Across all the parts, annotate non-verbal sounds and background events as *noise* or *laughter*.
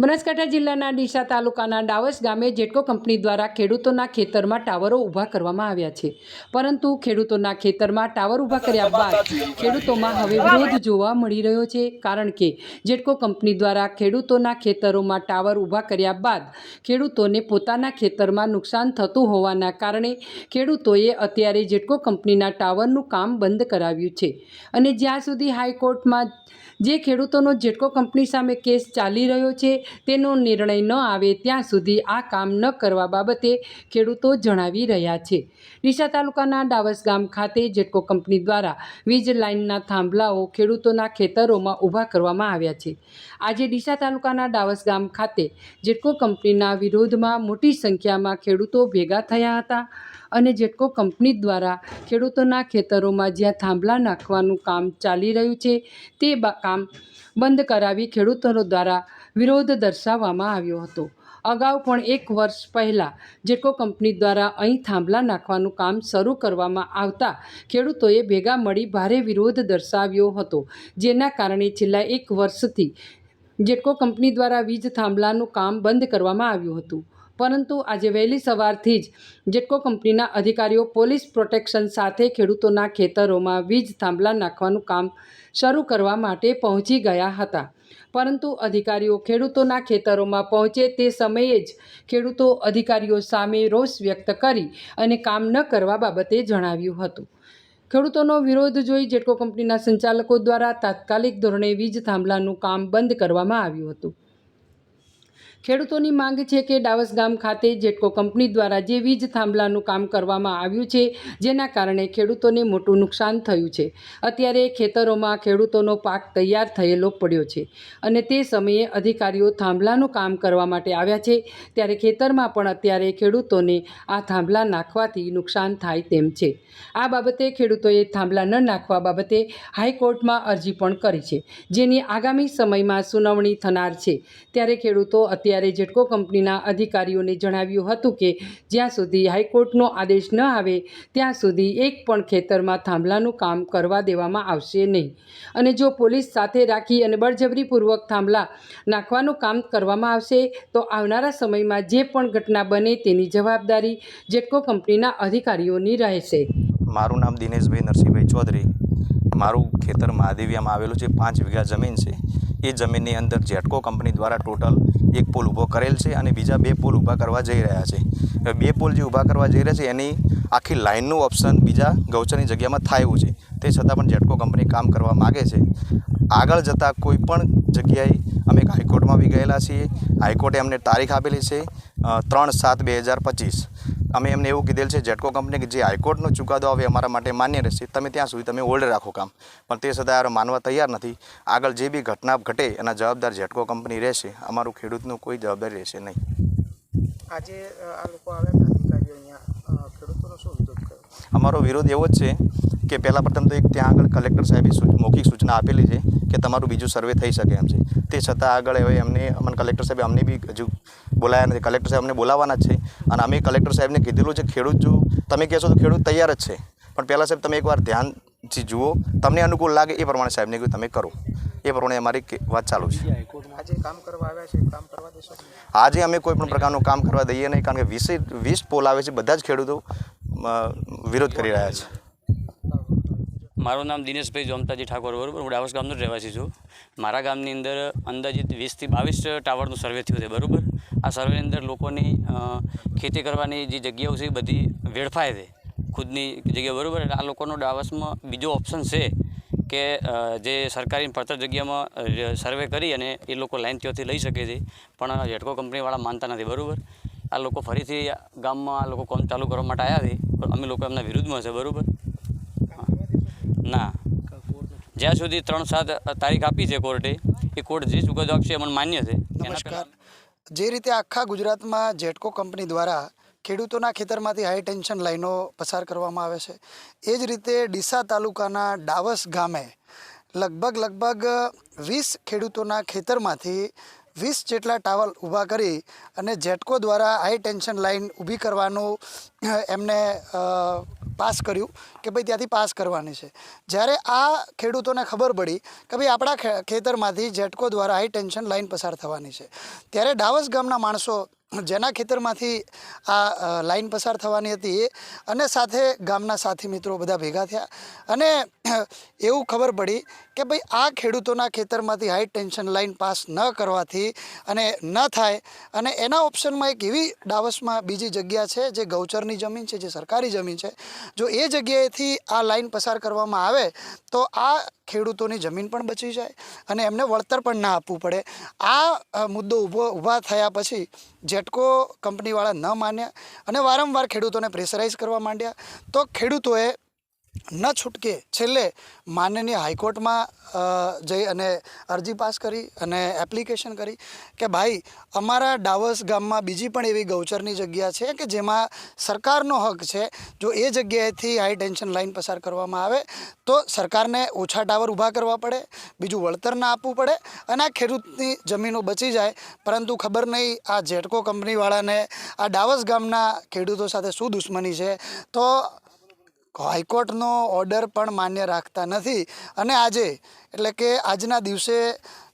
બનાસકાંઠા જિલ્લાના ડીસા તાલુકાના ડાવસ ગામે જેટકો કંપની દ્વારા ખેડૂતોના ખેતરમાં ટાવરો ઊભા કરવામાં આવ્યા છે. પરંતુ ખેડૂતોના ખેતરમાં ટાવર ઊભા કર્યા બાદ ખેડૂતોમાં હવે વિરોધ જોવા મળી રહ્યો છે. કારણ કે જેટકો કંપની દ્વારા ખેડૂતોના ખેતરોમાં ટાવર ઊભા કર્યા બાદ ખેડૂતોને પોતાના ખેતરમાં નુકસાન થતું હોવાના કારણે ખેડૂતોએ અત્યારે જેટકો કંપનીના ટાવરનું કામ બંધ કરાવ્યું છે. અને જ્યાં સુધી હાઈકોર્ટમાં જે ખેડૂતોનો જેટકો કંપની સામે કેસ ચાલી રહ્યો છે, તેનો નિર્ણય ન આવે ત્યાં સુધી આ કામ ન કરવા બાબતે ખેડૂતો જણાવી રહ્યા છે. ડીસા તાલુકાના ડાવસ ગામ ખાતે જેટકો કંપની દ્વારા વીજ લાઇનના થાંભલાઓ ખેડૂતોના ખેતરોમાં ઊભા કરવામાં આવ્યા છે. આજે ડીસા તાલુકાના ડાવસ ગામ ખાતે જેટકો કંપનીના વિરોધમાં મોટી સંખ્યામાં ખેડૂતો ભેગા થયા હતા. અને જેટકો કંપની દ્વારા ખેડૂતોના ખેતરોમાં જ્યાં થાંભલા નાખવાનું કામ ચાલી રહ્યું છે, તે કામ બંધ કરાવી ખેડૂતો દ્વારા વિરોધ દર્શાવવામાં આવ્યો હતો. અગાઉ પણ એક વર્ષ પહેલાં જેટકો કંપની દ્વારા અહીં થાંભલા નાખવાનું કામ શરૂ કરવામાં આવતા ખેડૂતોએ ભેગા મળી ભારે વિરોધ દર્શાવ્યો હતો, જેના કારણે છેલ્લા એક વર્ષથી જેટકો કંપની દ્વારા વીજ થાંભલાનું કામ બંધ કરવામાં આવ્યું હતું. પરંતુ આજે વહેલી સવારથી જ જેટકો કંપનીના અધિકારીઓ પોલીસ પ્રોટેક્શન સાથે ખેડૂતોના ખેતરોમાં વીજ થાંભલા નાખવાનું કામ શરૂ કરવા માટે પહોંચી ગયા હતા. પરંતુ અધિકારીઓ ખેડૂતોના ખેતરોમાં પહોંચે તે સમયે જ ખેડૂતો અધિકારીઓ સામે રોષ વ્યક્ત કરી અને કામ ન કરવા બાબતે જણાવ્યું હતું. ખેડૂતોનો વિરોધ જોઈ જેટકો કંપનીના સંચાલકો દ્વારા તાત્કાલિક ધોરણે વીજ થાંભલાનું કામ બંધ કરવામાં આવ્યું હતું. ખેડૂતોની માંગ છે કે ડાવસ ગામ ખાતે જેટકો કંપની દ્વારા જે વીજ થાંભલાનું કામ કરવામાં આવ્યું છે, જેના કારણે ખેડૂતોને મોટું નુકસાન થયું છે. અત્યારે ખેતરોમાં ખેડૂતોનો પાક તૈયાર થયેલો પડ્યો છે અને તે સમયે અધિકારીઓ થાંભલાનું કામ કરવા માટે આવ્યા છે, ત્યારે ખેતરમાં પણ અત્યારે ખેડૂતોને આ થાંભલા નાખવાથી નુકસાન થાય તેમ છે. આ બાબતે ખેડૂતોએ થાંભલા ન નાખવા બાબતે હાઈકોર્ટમાં અરજી પણ કરી છે, જેની આગામી સમયમાં સુનાવણી થનાર છે. ત્યારે ખેડૂતો અત્યારે જેટકો કંપનીના અધિકારીઓને જણાવ્યું હતું કે જ્યાં સુધી હાઈકોર્ટનો આદેશ ન આવે, ત્યાં સુધી એક પણ ખેતરમાં થાંભલાનું કામ કરવા દેવામાં આવશે નહીં. અને જો પોલીસ સાથે રાખી અને બળજબરીપૂર્વક થાંભલા નાખવાનું કામ કરવામાં આવશે, તો આવનારા સમયમાં જે પણ ઘટના બને તેની જવાબદારી જેટકો કંપનીના અધિકારીઓની રહેશે. મારું નામ દિનેશભાઈ નરસિંહભાઈ ચૌધરી. મારું ખેતર મહાદેવિયામાં આવેલું છે. પાંચ વીઘા જમીન છે. એ જમીનની અંદર જેટકો કંપની દ્વારા ટોટલ એક પુલ ઊભો કરેલ છે અને બીજા બે પુલ ઊભા કરવા જઈ રહ્યા છે. બે પુલ જે ઊભા કરવા જઈ રહ્યા છે, એની આખી લાઇનનું ઓપ્શન બીજા ગૌચરની જગ્યામાં થાય એવું છે. તે છતાં પણ જેટકો કંપની કામ કરવા માગે છે. આગળ જતાં કોઈ પણ જગ્યાએ અમે હાઈકોર્ટમાં બી ગયેલા છીએ. હાઈકોર્ટે અમને તારીખ આપેલી છે ત્રણ સાત બે હજાર પચીસ. અમે એમને એવું કીધેલ છે જેટકો કંપની કે જે હાઈકોર્ટનો ચુકાદો આવે અમારા માટે માન્ય રહેશે. તમે ત્યાં સુધી તમે હોલ્ડ રાખો કામ. પણ તે છતાં માનવા તૈયાર નથી. આગળ જે બી ઘટના ઘટે એના જવાબદાર જેટકો કંપની રહેશે. અમારું ખેડૂતનું કોઈ જવાબદારી રહેશે નહીં. આજે આ લોકો આવ્યા અહીંયા. ખેડૂતોનો શું વિરોધ? અમારો વિરોધ એવો જ છે કે પહેલાં પ્રથમ તો એક ત્યાં આગળ કલેક્ટર સાહેબે મૌખિક સૂચના આપેલી છે કે તમારું બીજું સર્વે થઈ શકે એમ છે. તે છતાં આગળ હવે એમને અમને કલેક્ટર સાહેબે અમને બી હજુ બોલાયા નથી. કલેક્ટર સાહેબ અમને બોલાવવાના જ છે અને અમે કલેક્ટર સાહેબને કીધેલું છે ખેડૂત જો તમે કહેશો તો ખેડૂત તૈયાર જ છે. પણ પહેલાં સાહેબ તમે એકવાર ધ્યાનથી જુઓ તમને અનુકૂળ લાગે એ પ્રમાણે સાહેબને કહ્યું તમે કરો. એ પ્રમાણે અમારી વાત ચાલુ છે. આજે અમે કોઈ પણ પ્રકારનું કામ કરવા દઈએ નહીં કારણ કે વીસે વીસ પોલ આવે છે બધા જ ખેડૂતો. વિરોધ કરી રહ્યા છે? મારું નામ દિનેશભાઈ જોમતાજી ઠાકોર, બરોબર? હું ડાવસ ગામનો રહેવાસી છું. મારા ગામની અંદર અંદાજિત વીસથી બાવીસ ટાવરનું સર્વે થયું છે, બરાબર? આ સર્વેની અંદર લોકોની ખેતી કરવાની જે જગ્યાઓ છે એ બધી વેડફાય છે, ખુદની જગ્યા બરાબર? એટલે આ લોકોનો ડાવસમાં બીજો ઓપ્શન છે કે જે સરકારી પડતર જગ્યામાં સર્વે કરી અને એ લોકો લાઇન ત્યાંથી લઈ શકે છે. પણ ઝેટકો કંપનીવાળા માનતા નથી, બરાબર? આ લોકો ફરીથી ગામમાં આ લોકો કામ ચાલુ કરવા માટે આવ્યા છે પણ અમે લોકો એમના વિરુદ્ધમાં છે બરાબર? ના. જ્યાં સુધી ત્રણ સાત તારીખ આપી છે કોર્ટે એ કોર્ટ જે ચુકાદો આપશે એ માન્ય છે. નમસ્કાર. જે રીતે આખા ગુજરાતમાં જેટકો કંપની દ્વારા ખેડૂતોના ખેતરમાંથી હાઈ ટેન્શન લાઈનો પસાર કરવામાં આવે છે એ જ રીતે ડીસા તાલુકાના ડાવસ ગામે લગભગ લગભગ વીસ ખેડૂતોના ખેતરમાંથી વીસ જેટલા ટાવલ ઊભા કરી અને જેટકો દ્વારા હાઈ ટેન્શન લાઈન ઊભી કરવાનું એમને પાસ કર્યું કે ભાઈ ત્યાંથી પાસ કરવાની છે. જ્યારે આ ખેડૂતોને ખબર પડી કે ભાઈ આપણા ખેતરમાંથી જેટકો દ્વારા હાઈ ટેન્શન લાઇન પસાર થવાની છે. ત્યારે ડાવસ ગામના માણસો જેના ખેતરમાંથી આ લાઈન પસાર થવાની હતી એ અને સાથે ગામના સાથી મિત્રો બધા ભેગા થયા. અને *clears throat* એવું ખબર પડી કે ભાઈ, આ ખેડૂતોના ખેતરમાંથી હાઈ ટેન્શન લાઈન પાસ ન કરવાથી અને ન થાય અને એના ઓપ્શનમાં એક એવી ડાવસમાં બીજી જગ્યા છે જે ગૌચરની જમીન છે, જે સરકારી જમીન છે. જો એ જગ્યાએથી આ લાઈન પસાર કરવામાં આવે તો આ ખેડૂતોની જમીન પણ બચી જાય અને એમને વળતર પણ ના આપવું પડે. આ મુદ્દો ઊભો ઊભા થયા પછી જેટકો કંપનીવાળા ન માન્યા અને વારંવાર ખેડૂતોને પ્રેશરાઇઝ કરવા માંડ્યા, તો ખેડૂતોએ ન છૂટકે છેલ્લે માનનીય હાઈકોર્ટમાં જઈ અને અરજી પાસ કરી અને એપ્લિકેશન કરી કે ભાઈ, અમારા ડાવસ ગામમાં બીજી પણ એવી ગૌચરની જગ્યા છે કે જેમાં સરકારનો હક છે. જો એ જગ્યાએથી હાઈ ટેન્શન લાઈન પસાર કરવામાં આવે, તો સરકારને ઓછા ટાવર ઊભા કરવા પડે, બીજું વળતર ના આપવું પડે અને આ ખેડૂતની જમીનો બચી જાય. પરંતુ ખબર નહીં, આ જેટકો કંપનીવાળાને આ ડાવસ ગામના ખેડૂતો સાથે શું દુશ્મની છે. તો હાઈકોર્ટનો ઓર્ડર પણ માન્ય રાખતા નથી. અને આજે, એટલે કે આજના દિવસે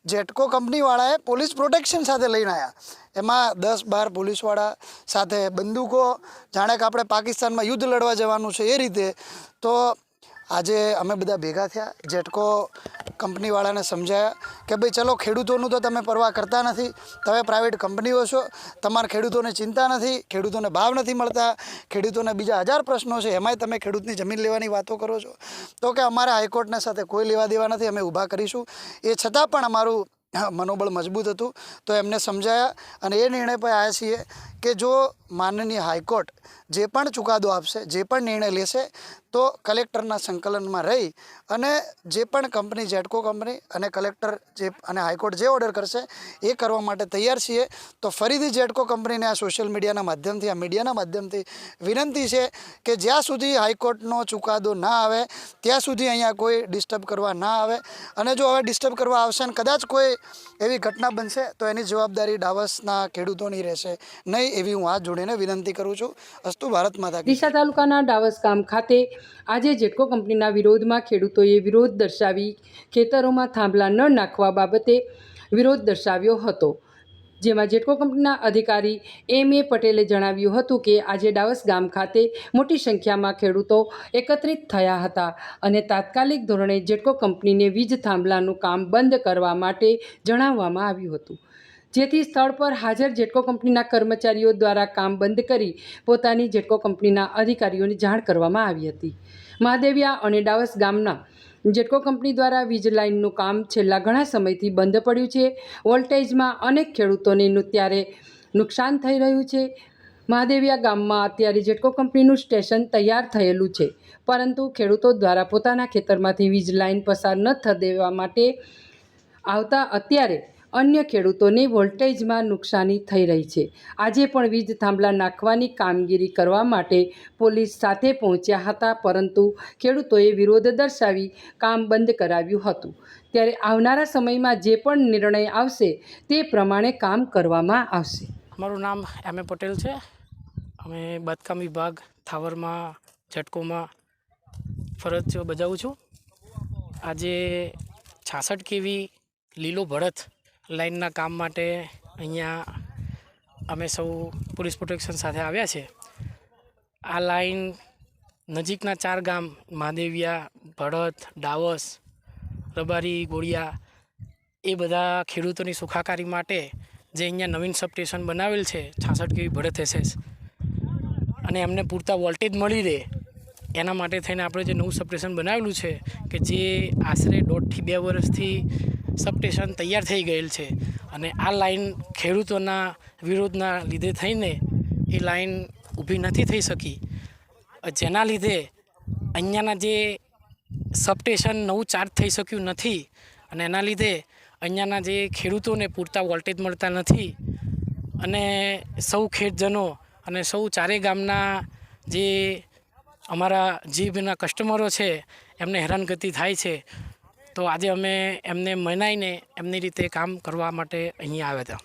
જેટકો કંપનીવાળાએ પોલીસ પ્રોટેક્શન સાથે લઈને આવ્યા એમાં દસ બાર પોલીસવાળા સાથે બંદૂકો, જાણે કે આપણે પાકિસ્તાનમાં યુદ્ધ લડવા જવાનું છે એ રીતે. તો આજે અમે બધા ભેગા થયા. જેટકો કંપનીવાળાને સમજાયા કે ભાઈ ચલો ખેડૂતોનું તો તમે પરવા કરતા નથી. તમે પ્રાઇવેટ કંપનીઓ છો. તમારા ખેડૂતોને ચિંતા નથી. ખેડૂતોને ભાવ નથી મળતા. ખેડૂતોને બીજા હજાર પ્રશ્નો છે. એમાંય તમે ખેડૂતની જમીન લેવાની વાતો કરો છો. તો કે અમારે હાઈકોર્ટના સાથે કોઈ લેવા દેવા નથી. અમે ઊભા કરીશું. એ છતાં પણ અમારું મનોબળ મજબૂત હતું. તો એમને સમજાયા અને એ નિર્ણય પર આવ્યા છીએ કે જો માનનીય હાઈકોર્ટ જે પણ ચુકાદો આપશે, જે પણ નિર્ણય લેશે, તો કલેક્ટરના સંકલનમાં રહી અને જે પણ કંપની જેટકો કંપની અને કલેક્ટર જે અને હાઈકોર્ટ જે ઓર્ડર કરશે એ કરવા માટે તૈયાર છીએ. તો ફરીથી જેટકો કંપનીને આ સોશિયલ મીડિયાના માધ્યમથી, આ મીડિયાના માધ્યમથી વિનંતી છે કે જ્યાં સુધી હાઈકોર્ટનો ચુકાદો ના આવે, ત્યાં સુધી અહીંયા કોઈ ડિસ્ટર્બ કરવા ના આવે. અને જો હવે ડિસ્ટર્બ કરવા આવશે અને કદાચ કોઈ એવી ઘટના બનશે, તો એની જવાબદારી ડાવસના ખેડૂતોની રહેશે, નહીં એવી હું હાથ જોડીને વિનંતી કરું છું. અસ્તુ ભારત માતા ડીસા તાલુકાના ડાવસ ગામ ખાતે આજે જેટકો કંપનીના વિરોધમાં ખેડૂતોએ વિરોધ દર્શાવી ખેતરોમાં થાંભલા ન નાખવા બાબતે વિરોધ દર્શાવ્યો હતો. જેમાં જેટકો કંપનીના અધિકારી એમ. એ. પટેલે જણાવ્યું હતું કે આજે ડાવસ ગામ ખાતે મોટી સંખ્યામાં ખેડૂતો એકત્રિત થયા હતા અને તાત્કાલિક ધોરણે જેટકો કંપનીને વીજ થાંભલાનું કામ બંધ કરવા માટે જણાવવામાં આવ્યું હતું. જેથી સ્થળ પર હાજર જેટકો કંપનીના કર્મચારીઓ દ્વારા કામ બંધ કરી પોતાની જેટકો કંપનીના અધિકારીઓને જાણ કરવામાં આવી હતી. મહાદેવિયા અને ડાવસ ગામના જેટકો કંપની દ્વારા વીજ લાઇનનું કામ છેલ્લા ઘણા સમયથી બંધ પડ્યું છે. વોલ્ટેજમાં અનેક ખેડૂતોને ત્યારે નુકસાન થઈ રહ્યું છે. મહાદેવિયા ગામમાં અત્યારે જેટકો કંપનીનું સ્ટેશન તૈયાર થયેલું છે, પરંતુ ખેડૂતો દ્વારા પોતાના ખેતરમાંથી વીજ લાઇન પસાર ન થ દેવા માટે આવતા અત્યારે અન્ય ખેડૂતોને વોલ્ટેજમાં નુકસાની થઈ રહી છે. આજે પણ વીજ થાંભલા નાખવાની કામગીરી કરવા માટે પોલીસ સાથે પહોંચ્યા હતા, પરંતુ ખેડૂતોએ વિરોધ દર્શાવી કામ બંધ કરાવ્યું હતું. ત્યારે આવનારા સમયમાં જે પણ નિર્ણય આવશે તે પ્રમાણે કામ કરવામાં આવશે. મારું નામ એમ એ પટેલ છે. અમે બાંધકામ વિભાગ થાવરમાં, ઝટકોમાં ફરજ બજાવું છું. આજે છાસઠ કેવી લીલો ભરત લાઇનના કામ માટે અહીંયા અમે સૌ પોલીસ પ્રોટેક્શન સાથે આવ્યા છે. આ લાઇન નજીકના ચાર ગામ, મહાદેવિયા ભડત ડાવસ, રબારી, ગોળિયા, એ બધા ખેડૂતોની સુખાકારી માટે જે અહીંયા નવીન સબસ્ટેશન બનાવેલ છે, છાસઠ કેવી ભડત એસએસ અને એમને પૂરતા વોલ્ટેજ મળી રહે, એના માટે થઈને આપણે જે નવું સબસ્ટેશન બનાવેલું છે કે જે આશરે દોઢથી બે વર્ષથી સબસ્ટેશન તૈયાર થઈ ગયેલ છે. અને આ લાઈન ખેડૂતોના વિરોધના લીધે થઈને એ લાઈન ઊભી નથી થઈ શકી. જેના લીધે અહીંયાના જે સબસ્ટેશન નવું ચાર્જ થઈ શક્યું નથી અને એના લીધે અહીંયાના જે ખેડૂતોને પૂરતા વોલ્ટેજ મળતા નથી અને સૌ ખેડજનો અને સૌ ચારે ગામના જે અમારા જીભના કસ્ટમરો છે, એમને હેરાનગતિ થાય છે. તો આજે અમે એમને મનાઈને એમની રીતે કામ કરવા માટે અહીંયા આવ્યા હતા.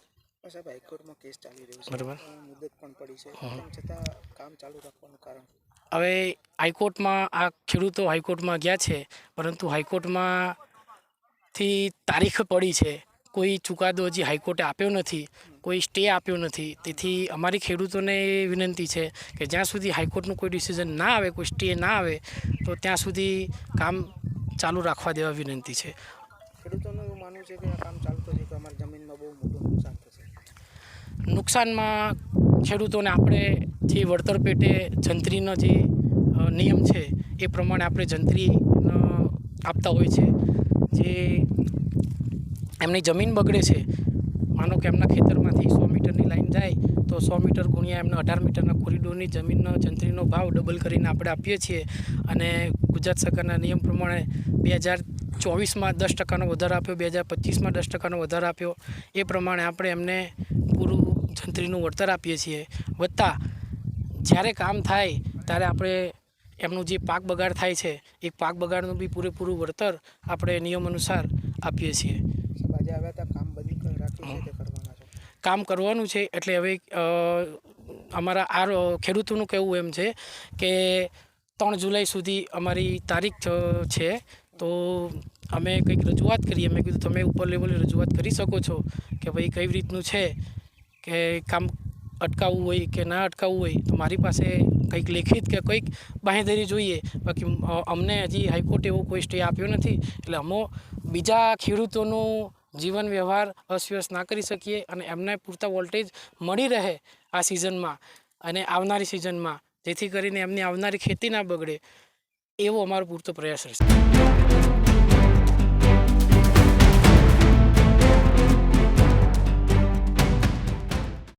સાહેબ હાઈકોર્ટમાં કેસ ચાલી રહ્યો છે. બરાબર. મુદત પણ પડી છે. છતાં કામ ચાલુ રાખવાનું કારણ? હવે હાઈકોર્ટમાં આ ખેડૂતો હાઈકોર્ટમાં ગયા છે પરંતુ હાઈકોર્ટમાંથી તારીખ પડી છે. કોઈ ચુકાદો હજી હાઈકોર્ટે આપ્યો નથી કોઈ સ્ટે આપ્યો નથી. તેથી અમારી ખેડૂતોને એ વિનંતી છે કે જ્યાં સુધી હાઈકોર્ટનું કોઈ ડિસિઝન ના આવે કોઈ સ્ટે ના આવે તો ત્યાં સુધી કામ ચાલુ રાખવા દેવા વિનંતી છે. ખેડૂતોનું એવું માનવું છે કે આ કામ ચાલતું છે કે અમારી જમીનમાં બહુ મોટું નુકસાન થશે? નુકસાનમાં ખેડૂતોને આપણે જે વળતર પેટે જંત્રીનો જે નિયમ છે એ પ્રમાણે આપણે જંત્રી આપતા હોય છે. જે એમની જમીન બગડે છે માનો કે એમના ખેતરમાંથી સો મીટરની લાઈન જાય તો સો મીટર ગુણ્યા એમને અઢાર મીટરના કોરિડોરની જમીનનો જંત્રીનો ભાવ ડબલ કરીને આપણે આપીએ છીએ. અને ગુજરાત સરકારના નિયમ પ્રમાણે બે હજાર ચોવીસમાં દસ ટકાનો વધારો આપ્યો બે હજાર પચીસમાં દસ ટકાનો વધારો આપ્યો. એ પ્રમાણે આપણે એમને પૂરું જંત્રીનું વળતર આપીએ છીએ. વત્તા જ્યારે કામ થાય ત્યારે આપણે એમનું જે પાક બગાડ થાય છે એ પાક બગાડનું બી પૂરેપૂરું વળતર આપણે નિયમ અનુસાર આપીએ છીએ. આજે આવ્યા હતા કામ બંધ રાખ્યું છો કામ કરવાનું છે એટલે હવે અમારા આ ખેડૂતોનું કહેવું એમ છે કે ત્રણ જુલાઈ સુધી અમારી તારીખ છે તો અમે કંઈક રજૂઆત કરીએ. મેં કીધું, તમે ઉપર લેવલે રજૂઆત કરી શકો છો કે ભાઈ કઈ રીતનું છે, કે કામ અટકાવવું હોય કે ના અટકાવવું હોય. તો મારી પાસે કંઈક લેખિત કે કંઈક બાંહેધરી જોઈએ. બાકી અમને હજી હાઈકોર્ટે એવો કોઈ સ્ટે આપ્યો નથી. એટલે અમો બીજા ખેડૂતોનું જીવન વ્યવહાર અસ્વ્યસ્ત ના કરી શકીએ અને એમને પૂરતા વોલ્ટેજ મળી રહે આ સિઝનમાં અને આવનારી સિઝનમાં જેથી કરીને એમની આવનારી ખેતી ના બગડે એવો અમારો પૂરતો પ્રયાસ રહેશે.